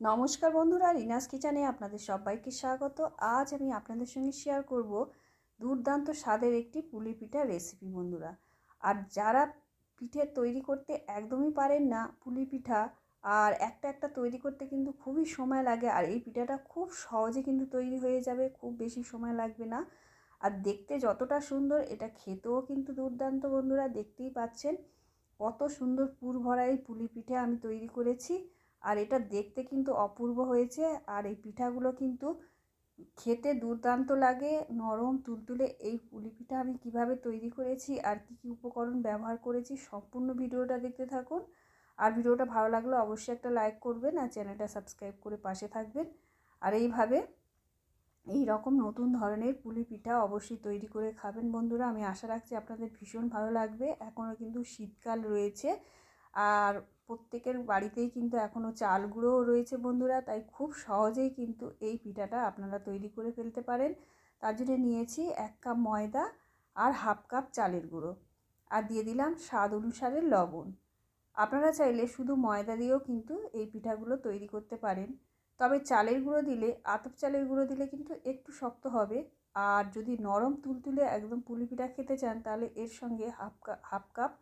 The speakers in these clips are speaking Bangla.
নমস্কার বন্ধুরা, রিনাস কিচেনে আপনাদের সবাইকে স্বাগত। আজ আমি আপনাদের সঙ্গে শেয়ার করব দুর্দান্ত স্বাদের একটি পুলি পিঠা রেসিপি বন্ধুরা। আর যারা পিঠে তৈরি করতে একদমই পারেন না পুলি পিঠা, আর একটা একটা তৈরি করতে কিন্তু খুবই সময় লাগে, আর এই পিঠাটা খুব সহজে কিন্তু তৈরি হয়ে যাবে, খুব বেশি সময় লাগবে না। আর দেখতে যতটা সুন্দর, এটা খেতেও কিন্তু দুর্দান্ত বন্ধুরা, দেখতেই পাচ্ছেন। কত সুন্দর পুর ভরা এই পুলি পিঠে আমি তৈরি করেছি। আর এটা দেখতে কিন্তু অপূর্ব হয়েছে। আর এই পিঠাগুলো কিন্তু খেতে দুর্দান্ত লাগে, নরম, তুলতুলে। এই পুলি পিঠা আমি কীভাবে তৈরি করেছি আর কি কি উপকরণ ব্যবহার করেছি সম্পূর্ণ ভিডিওটা দেখতে থাকুন। আর ভিডিওটা ভালো লাগলে অবশ্যই একটা লাইক করবেন আর চ্যানেলটা সাবস্ক্রাইব করে পাশে থাকবেন। আর এইভাবে এই রকম নতুন ধরনের পুলি পিঠা অবশ্যই তৈরি করে খাবেন বন্ধুরা। আমি আশা রাখছি আপনাদের ভীষণ ভালো লাগবে। এখনও কিন্তু শীতকাল রয়েছে। আর প্রত্যেকের বাড়িতেই কিন্তু এখনও চাল গুঁড়োও রয়েছে বন্ধুরা, তাই খুব সহজেই কিন্তু এই পিঠাটা আপনারা তৈরি করে ফেলতে পারেন। তার জন্য নিয়েছি এক কাপ ময়দা আর হাফ কাপ চালের গুঁড়ো আর দিয়ে দিলাম স্বাদ অনুসারে লবণ। আপনারা চাইলে শুধু ময়দা দিয়েও কিন্তু এই পিঠাগুলো তৈরি করতে পারেন। তবে চালের গুঁড়ো দিলে, আতপ চালের গুঁড়ো দিলে কিন্তু একটু শক্ত হবে। আর যদি নরম তুলতুলে একদম পুলি পিঠা খেতে চান, তাহলে এর সঙ্গে হাফ কাপ হাফ কাপ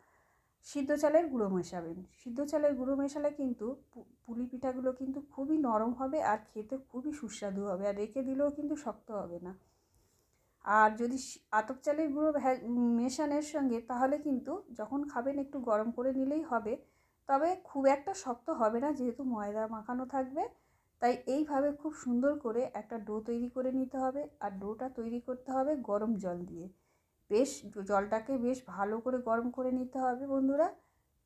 সিদ্ধ চালের গুঁড়ো মেশাবেন। সিদ্ধ চালের গুঁড়ো মেশালে কিন্তু পুলি পিঠাগুলো কিন্তু খুবই নরম হবে আর খেতে খুবই সুস্বাদু হবে আর রেখে দিলেও কিন্তু শক্ত হবে না। আর যদি আতপ চালের গুঁড়ো মেশানোর সঙ্গে তাহলে কিন্তু যখন খাবেন একটু গরম করে নিলেই হবে। তবে খুব একটা শক্ত হবে না যেহেতু ময়দা মাখানো থাকবে। তাই এইভাবে খুব সুন্দর করে একটা ডো তৈরি করে নিতে হবে। আর ডোটা তৈরি করতে হবে গরম জল দিয়ে। বেশ জলটাকে বেশ ভালো করে গরম করে নিতে হবে বন্ধুরা।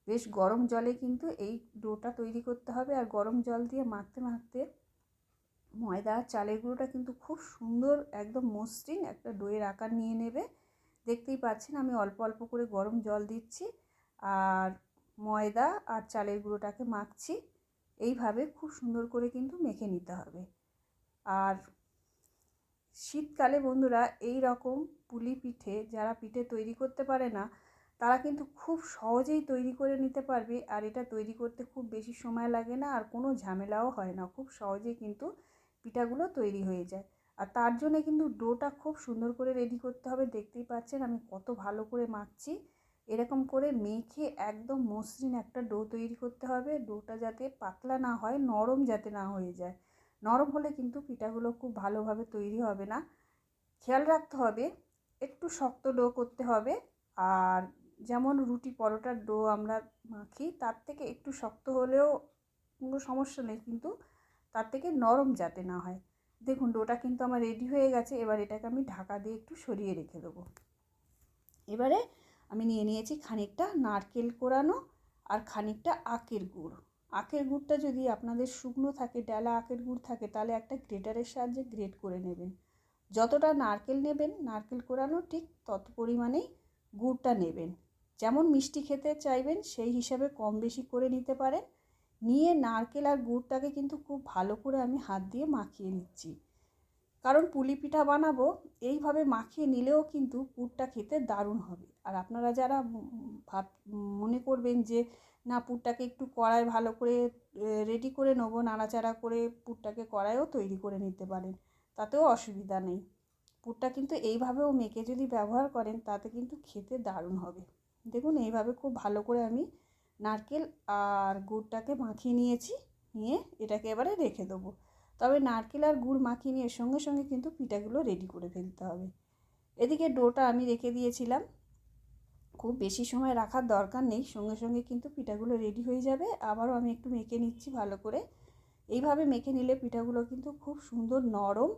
বেশ গরম জলে কিন্তু এই ডোটা তৈরি করতে হবে আর গরম জল দিয়ে মাখতে মাখতে ময়দা আর চালের গুঁড়োটা কিন্তু খুব সুন্দর, একদম মসৃণ একটা ডোয়ের আকার নিয়ে নেবে। দেখতেই পাচ্ছেন আমি অল্প অল্প করে গরম জল দিচ্ছি আর ময়দা আর চালের গুঁড়োটাকে মাখছি। এইভাবে খুব সুন্দর করে কিন্তু মেখে নিতে হবে। আর শীতকালে বন্ধুরা এই রকম পুলি পিঠে যারা পিঠে তৈরি করতে পারে না, তারা কিন্তু খুব সহজেই তৈরি করে নিতে পারবে। আর এটা তৈরি করতে খুব বেশি সময় লাগে না আর কোনো ঝামেলাও হয় না। খুব সহজেই কিন্তু পিঠাগুলো তৈরি হয়ে যায়। আর তার জন্য কিন্তু ডোটা খুব সুন্দর করে রেডি করতে হবে। দেখতেই পাচ্ছেন আমি কত ভালো করে মাখছি। এরকম করে মেখে একদম মসৃণ একটা ডো তৈরি করতে হবে। ডোটা যাতে পাতলা না হয়, নরম যাতে না হয়ে যায়। নরম হলে কিন্তু পিঠাগুলো খুব ভালোভাবে তৈরি হবে না। খেয়াল রাখতে হবে, একটু শক্ত ডো করতে হবে। আর যেমন রুটি পরোটার ডো আমরা মাখি, তার থেকে একটু শক্ত হলেও কোনো সমস্যা নেই, কিন্তু তার থেকে নরম যাতে না হয়। দেখুন, ডোটা কিন্তু আমার রেডি হয়ে গেছে, এবার এটাকে আমি ঢাকা দিয়ে একটু সরিয়ে রেখে দেবো। এবারে আমি নিয়ে নিয়েছি খানিকটা নারকেল কোরানো আর খানিকটা আখের গুড়। আখের গুড়টা যদি আপনাদের শুকনো থাকে, ডালা আখের গুড় থাকে, তাহলে একটা গ্রেটারের সাহায্যে গ্রেট করে নেবেন। যতটা নারকেল নেবেন, নারকেল কোরানো ঠিক তত পরিমাণেই গুড়টা নেবেন। যেমন মিষ্টি খেতে চাইবেন, সেই হিসাবে কম বেশি করে নিতে পারেন। নিয়ে নারকেল আর গুড়টাকে কিন্তু খুব ভালো করে আমি হাত দিয়ে মাখিয়ে নিচ্ছি। কারণ পুলি পিঠা বানাবো, এইভাবে মাখিয়ে নিলেও কিন্তু পুরটা খেতে দারুণ হবে। আর আপনারা যারা ভাব, মনে করবেন যে না পুরটাকে একটু কড়ায় ভালো করে রেডি করে নেব, নাড়াচাড়া করে পুরটাকে কড়াইও তৈরি করে নিতে পারেন, তাতেও অসুবিধা নেই। পুরটা কিন্তু এইভাবেও মেখে যদি ব্যবহার করেন, তাতে কিন্তু খেতে দারুণ হবে। দেখুন, এইভাবে খুব ভালো করে আমি নারকেল আর গুড়টাকে মাখিয়ে নিয়েছি, নিয়ে এটাকে এবারে রেখে দেবো। তবে নারকেল আর গুড় মাখিয়ে নিয়ে সঙ্গে সঙ্গে কিন্তু পিঠাগুলো রেডি করে ফেলতে হবে। এদিকে ডোটা আমি রেখে দিয়েছিলাম। খুব বেশি সময় রাখার দরকার নেই। সঙ্গে সঙ্গে কিন্তু পিঠাগুলো রেডি হয়ে যাবে। আবারও আমি একটু মেখে নিচ্ছি ভালো করে। এইভাবে মেখে নিলে পিঠাগুলো কিন্তু খুব সুন্দর নরম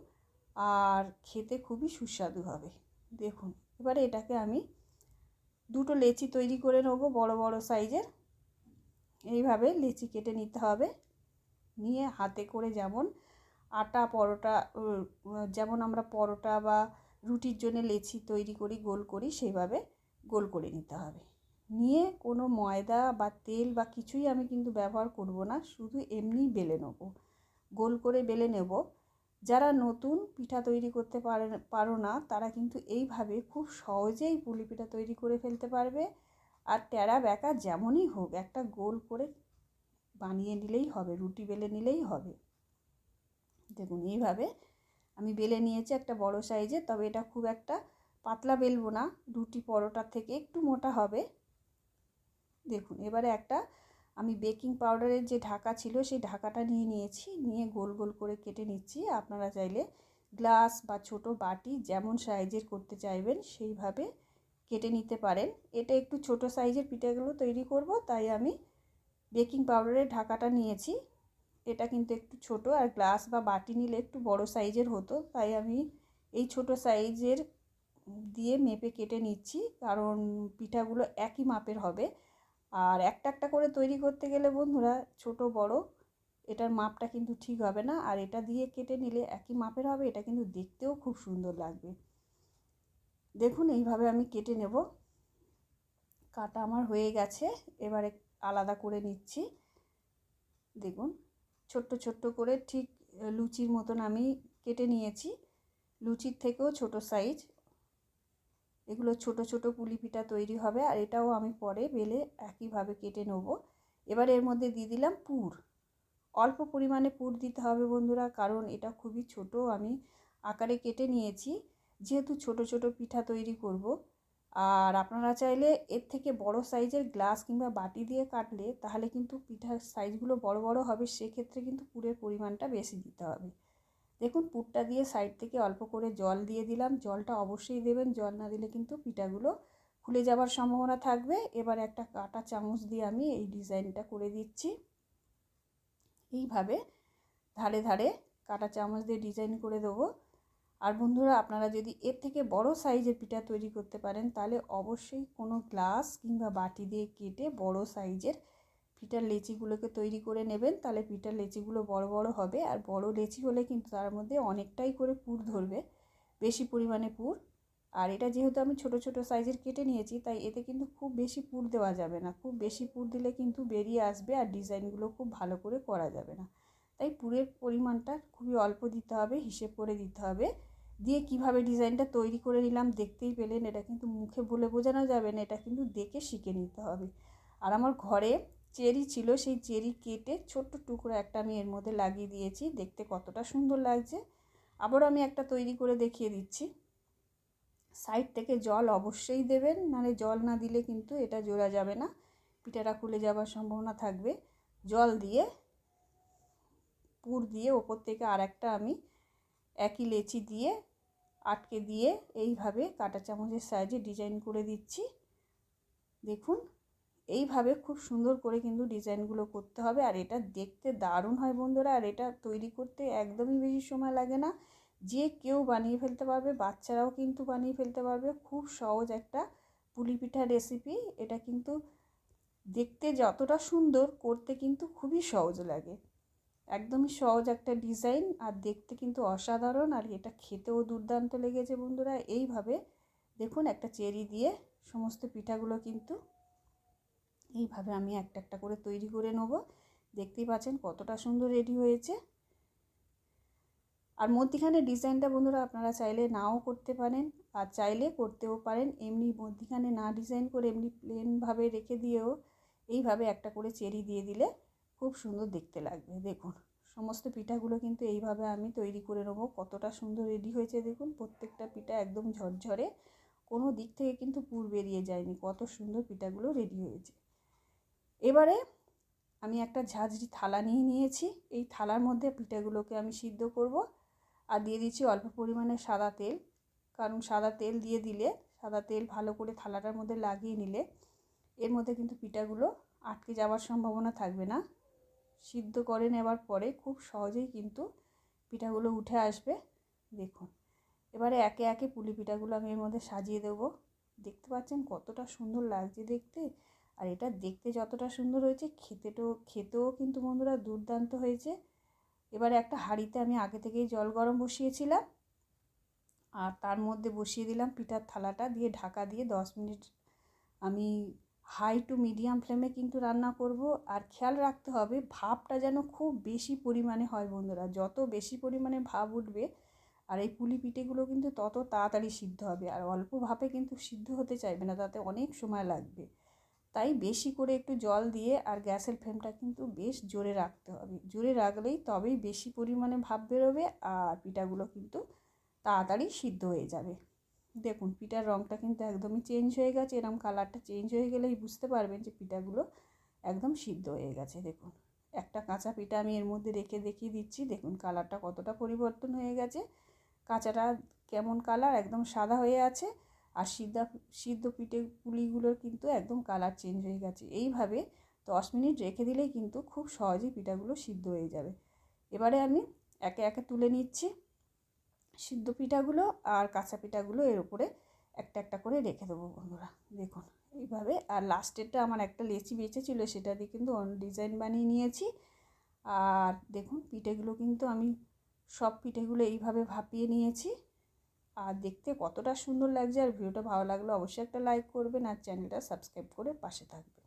আর খেতে খুবই সুস্বাদু হবে। দেখুন, এবারে এটাকে আমি দুটো লেচি তৈরি করে নেব বড় বড় সাইজের। এইভাবে লেচি কেটে নিতে হবে। নিয়ে হাতে করে যেমন আটা, পরোটা যেমন আমরা পরোটা বা রুটির জন্য লেচি তৈরি করি, গোল করি, সেইভাবে গোল করে নিতে হবে। নিয়ে কোনো ময়দা বা তেল বা কিছুই আমি কিন্তু ব্যবহার করব না, শুধু এমনি বেলে নেব। গোল করে বেলে নেব। যারা নতুন পিঠা তৈরি করতে পারে, পারো না, তারা কিন্তু এইভাবে খুব সহজেই পুলি পিঠা তৈরি করে ফেলতে পারবে। আর ট্যাড়া ব্যাকা যেমনই হোক, একটা গোল করে বানিয়ে নিলেই হবে, রুটি বেলে নিলেই হবে। দেখুন, এইভাবে আমি বেলে নিয়েছি একটা বড় সাইজে, তবে এটা খুব একটা পাতলা বেলবো না রুটি পরোটার থেকে একটু মোটা হবে। দেখুন, এবারে একটা আমি বেকিং পাউডারের যে ঢাকা ছিল, সেই ঢাকাটা নিয়ে নিয়েছি, নিয়ে গোল গোল করে কেটে নিচ্ছি। আপনারা চাইলে গ্লাস বা ছোট বাটি যেমন সাইজের করতে চাইবেন, সেইভাবে কেটে নিতে পারেন। এটা একটু ছোট সাইজের পিঠাগুলো তৈরি করব, তাই আমি বেকিং পাউডারের ঢাকাটা নিয়েছি। এটা কিন্তু একটু ছোট, আর গ্লাস বা বাটি নিলে একটু বড় সাইজের হতো, তাই আমি এই ছোট সাইজের দিয়ে মেপে কেটে নিচ্ছি, কারণ পিঠাগুলো একই মাপের হবে। আর একটা একটা করে তৈরি করতে গেলে বন্ধুরা, ছোট, বড়, এটার মাপটা কিন্তু ঠিক হবে না। আর এটা দিয়ে কেটে নিলে একই মাপের হবে, এটা কিন্তু দেখতেও খুব সুন্দর লাগবে। দেখুন, এইভাবে আমি কেটে নেব। কাটা আমার হয়ে গেছে, এবারে আলাদা করে নিচ্ছি। দেখুন, ছোট্ট ছোট্ট করে ঠিক লুচির মতন আমি কেটে নিয়েছি। লুচির থেকেও ছোট সাইজ। এগুলো ছোট ছোট পুলি পিঠা তৈরি হবে আর এটাও আমি পরে বেলে একইভাবে কেটে নেব। এবার এর মধ্যে দিয়ে দিলাম পুর। অল্প পরিমাণে পুর দিতে হবে বন্ধুরা, কারণ এটা খুবই ছোট, আমি আকারে কেটে নিয়েছি। যেহেতু ছোট ছোট পিঠা তৈরি করব, আর আপনারা চাইলে এর থেকে বড় সাইজের গ্লাস কিংবা বাটি দিয়ে কাটলে তাহলে কিন্তু পিঠার সাইজগুলো বড় বড় হবে, সেক্ষেত্রে কিন্তু পুরের পরিমাণটা বেশি দিতে হবে। দেখুন, পুরটা দিয়ে সাইড থেকে অল্প করে জল দিয়ে দিলাম। জলটা অবশ্যই দেবেন, জল না দিলে কিন্তু পিঠাগুলো ফুলে যাবার সম্ভাবনা থাকবে। এবার একটা কাটা চামচ দিয়ে আমি এই ডিজাইনটা করে দিচ্ছি। এইভাবে ধারে ধারে কাটা চামচ দিয়ে ডিজাইন করে দেবো। আর বন্ধুরা, আপনারা যদি এর থেকে বড় সাইজের পিঠা তৈরি করতে পারেন, তাহলে অবশ্যই কোনো গ্লাস কিংবা বাটি দিয়ে কেটে বড় সাইজের পিঠার লেচিগুলোকে তৈরি করে নেবেন, তাহলে পিঠার লেচিগুলো বড় বড় হবে। আর বড় লেচি হলে কিন্তু তার মধ্যে অনেকটাই করে পুর ধরবে, বেশি পরিমাণে পুর। আর এটা যেহেতু আমি ছোট ছোট সাইজের কেটে নিয়েছি, তাই এতে কিন্তু খুব বেশি পুর দেওয়া যাবে না। খুব বেশি পুর দিলে কিন্তু বেরিয়ে আসবে আর ডিজাইনগুলো খুব ভালো করে করা যাবে না। তাই পুরের পরিমাণটা খুবই অল্প দিতে হবে, হিসেব করে দিতে হবে। দিয়ে কীভাবে ডিজাইনটা তৈরি করে নিলাম দেখতেই পেলেন, এটা কিন্তু মুখে বলে বোঝানো যাবে না, এটা কিন্তু দেখে শিখে নিতে হবে। আর আমার ঘরে চেরি ছিল, সেই চেরি কেটে ছোট্ট টুকরো একটা আমি এর মধ্যে লাগিয়ে দিয়েছি। দেখতে কতটা সুন্দর লাগছে। আবারও আমি একটা তৈরি করে দেখিয়ে দিচ্ছি। সাইড থেকে জল অবশ্যই দেবেন, নাহলে জল না দিলে কিন্তু এটা জোড়া যাবে না। পিঠাটা খুলে যাওয়ার সম্ভাবনা থাকবে। জল দিয়ে, পুর দিয়ে ওপর থেকে আর একটা আমি একই লেচি দিয়ে আটকে দিয়ে এইভাবে কাটা চামচের সাইজে ডিজাইন করে দিচ্ছি। দেখুন এইভাবে খুব সুন্দর করে কিন্তু ডিজাইনগুলো করতে হবে। আর এটা দেখতে দারুণ হয় বন্ধুরা। আর এটা তৈরি করতে একদমই বেশি সময় লাগে না। যে কেউ বানিয়ে ফেলতে পারবে, বাচ্চারাও কিন্তু বানিয়ে ফেলতে পারবে। খুব সহজ একটা পুলি পিঠা রেসিপি এটা কিন্তু দেখতে যতটা সুন্দর, করতে কিন্তু খুবই সহজ লাগে। একদমই সহজ একটা ডিজাইন। আর দেখতে কিন্তু অসাধারণ। আর এটা খেতেও দুর্দান্ত লেগেছে বন্ধুরা। এইভাবে দেখুন একটা চেরি দিয়ে সমস্ত পিঠাগুলো কিন্তু এইভাবে আমি একটা একটা করে তৈরি করে নেব। দেখতেই পাচ্ছেন কতটা সুন্দর রেডি হয়েছে। আর মধ্যিখানে ডিজাইনটা বন্ধুরা আপনারা চাইলে নাও করতে পারেন আর চাইলে করতেও পারেন। এমনি মধ্যিখানে না ডিজাইন করে এমনি প্লেনভাবে রেখে দিয়েও এইভাবে একটা করে চেরি দিয়ে দিলে খুব সুন্দর দেখতে লাগবে। দেখুন, সমস্ত পিঠাগুলো কিন্তু এইভাবে আমি তৈরি করে নেব। কতটা সুন্দর রেডি হয়েছে দেখুন, প্রত্যেকটা পিঠা একদম ঝরঝরে। কোনো দিক থেকে কিন্তু পুর বেরিয়ে যায়নি। কত সুন্দর পিঠাগুলো রেডি হয়েছে। এবারে আমি একটা ঝাঁঝরি থালা নিয়ে নিয়েছি। এই থালার মধ্যে পিঠাগুলোকে আমি সিদ্ধ করব আর দিয়ে দিচ্ছি অল্প পরিমাণে সাদা তেল। কারণ সাদা তেল দিয়ে দিলে, সাদা তেল ভালো করে থালাটার মধ্যে লাগিয়ে নিলে এর মধ্যে কিন্তু পিঠাগুলো আটকে যাওয়ার সম্ভাবনা থাকবে না। সিদ্ধ করে নেবার পরে খুব সহজেই কিন্তু পিঠাগুলো উঠে আসবে। দেখুন, এবারে একে একে পুলি পিঠাগুলো আমি এর মধ্যে সাজিয়ে দেব। দেখতে পাচ্ছেন কতটা সুন্দর লাগছে দেখতে। আর এটা দেখতে যতটা সুন্দর হয়েছে খেতেও খেতেও কিন্তু বন্ধুরা দুর্দান্ত হয়েছে। এবারে একটা হাঁড়িতে আমি আগে থেকেই জল গরম বসিয়েছিলাম। আর তার মধ্যে বসিয়ে দিলাম পিঠার থালাটা, দিয়ে ঢাকা দিয়ে দশ মিনিট আমি হাই টু মিডিয়াম ফ্লেমে কিন্তু রান্না করব। আর খেয়াল রাখতে হবে ভাপটা যেন খুব বেশি পরিমাণে হয় বন্ধুরা। যত বেশি পরিমাণে ভাপ উঠবে, আর এই পুলি পিঠেগুলো কিন্তু তত তাড়াতাড়ি সিদ্ধ হবে। আর অল্প ভাপে কিন্তু সিদ্ধ হতে চাইবে না, তাতে অনেক সময় লাগবে। তাই বেশি করে একটু জল দিয়ে আর গ্যাসের ফ্লেমটা কিন্তু বেশ জোরে রাখতে হবে। জোরে রাখলেই তবেই বেশি পরিমাণে ভাপ বেরোবে আর পিঠাগুলো কিন্তু তাড়াতাড়ি সিদ্ধ হয়ে যাবে। দেখুন, পিঠার রঙটা কিন্তু একদমই চেঞ্জ হয়ে গেছে। এরকম কালারটা চেঞ্জ হয়ে গেলেই বুঝতে পারবেন যে পিঠাগুলো একদম সিদ্ধ হয়ে গেছে। দেখুন, একটা কাঁচা পিঠা আমি এর মধ্যে রেখে দেখিয়ে দিচ্ছি। দেখুন কালারটা কতটা পরিবর্তন হয়ে গেছে। কাঁচাটা কেমন কালার একদম সাদা হয়ে আছে। আর সিদ্ধা, সিদ্ধ পিঠে পুলিগুলোর কিন্তু একদম কালার চেঞ্জ হয়ে গেছে। এইভাবে দশ মিনিট রেখে দিলেই কিন্তু খুব সহজেই পিঠাগুলো সিদ্ধ হয়ে যাবে। এবারে আমি একে একে তুলে নিচ্ছি। সিদ্ধ পিঠাগুলো আর কাঁচা পিঠাগুলো এর উপরে একটা একটা করে রেখে দেবো বন্ধুরা। দেখুন, এইভাবে। আর লাস্টেরটা আমার একটা লেচি বেঁচেছিল সেটা দিয়ে কিন্তু ডিজাইন বানিয়ে নিয়েছি। আর দেখুন, পিঠেগুলো কিন্তু আমি সব পিঠেগুলো এইভাবে ভাপিয়ে নিয়েছি। আর দেখতে কতটা সুন্দর লাগছে আর ভিডিওটা ভালো লাগলে অবশ্যই একটা লাইক করবেন আর চ্যানেলটা সাবস্ক্রাইব করে পাশে থাকবেন।